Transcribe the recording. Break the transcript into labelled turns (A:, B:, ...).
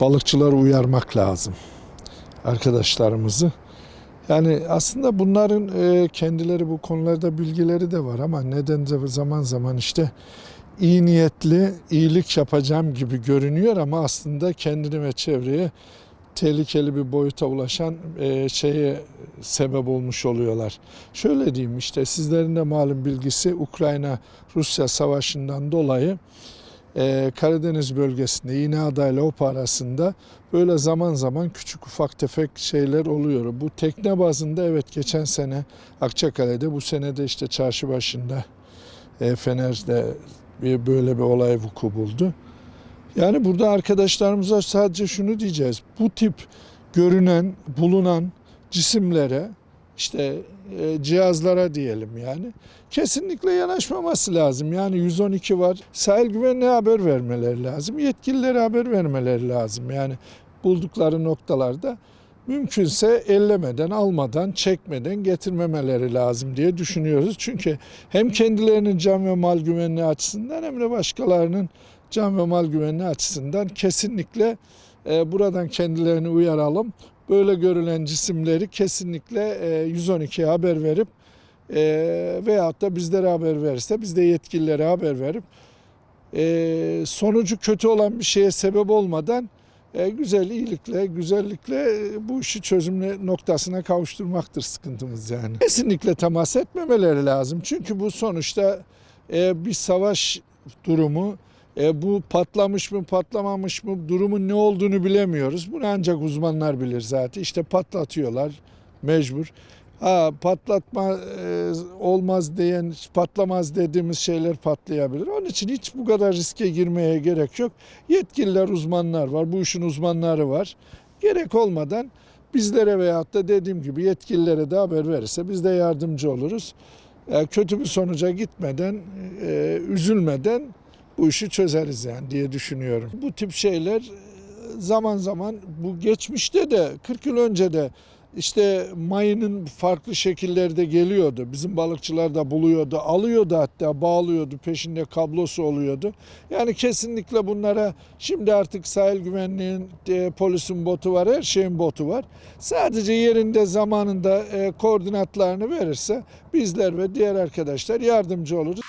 A: balıkçıları uyarmak lazım arkadaşlarımızı. Yani aslında bunların e, kendileri bu konularda bilgileri de var ama nedense zaman zaman işte iyi niyetli iyilik yapacağım gibi görünüyor ama aslında kendini ve çevreye tehlikeli bir boyuta ulaşan e, şeye sebep olmuş oluyorlar. Şöyle diyeyim işte sizlerin de malum bilgisi Ukrayna-Rusya savaşından dolayı e, Karadeniz bölgesinde İğneada ile OPA arasında böyle zaman zaman küçük ufak tefek şeyler oluyor. Bu tekne bazında evet geçen sene Akçakale'de bu sene de işte çarşı başında e, Fener'de bir böyle bir olay vuku buldu. Yani burada arkadaşlarımıza sadece şunu diyeceğiz. Bu tip görünen, bulunan cisimlere işte e, cihazlara diyelim yani kesinlikle yanaşmaması lazım. Yani 112 var. Sahil güvenliğe haber vermeleri lazım. Yetkililere haber vermeleri lazım. Yani buldukları noktalarda mümkünse ellemeden, almadan, çekmeden getirmemeleri lazım diye düşünüyoruz. Çünkü hem kendilerinin can ve mal güvenliği açısından hem de başkalarının can ve mal güvenliği açısından kesinlikle e, buradan kendilerini uyaralım. Böyle görülen cisimleri kesinlikle e, 112'ye haber verip e, veyahut da bizlere haber verirse biz de yetkililere haber verip e, sonucu kötü olan bir şeye sebep olmadan e, güzel iyilikle, güzellikle e, bu işi çözüm noktasına kavuşturmaktır sıkıntımız yani. Kesinlikle temas etmemeleri lazım. Çünkü bu sonuçta e, bir savaş durumu. E, bu patlamış mı patlamamış mı durumun ne olduğunu bilemiyoruz. Bunu ancak uzmanlar bilir zaten. İşte patlatıyorlar mecbur. Ha, patlatma e, olmaz diyen, patlamaz dediğimiz şeyler patlayabilir. Onun için hiç bu kadar riske girmeye gerek yok. Yetkililer, uzmanlar var. Bu işin uzmanları var. Gerek olmadan bizlere veyahut da dediğim gibi yetkililere de haber verirse biz de yardımcı oluruz. E, kötü bir sonuca gitmeden, e, üzülmeden bu işi çözeriz yani diye düşünüyorum. Bu tip şeyler e, zaman zaman bu geçmişte de 40 yıl önce de işte mayının farklı şekillerde geliyordu. Bizim balıkçılar da buluyordu, alıyordu hatta bağlıyordu, peşinde kablosu oluyordu. Yani kesinlikle bunlara şimdi artık sahil güvenliğin, e, polisin botu var, her şeyin botu var. Sadece yerinde zamanında e, koordinatlarını verirse bizler ve diğer arkadaşlar yardımcı oluruz.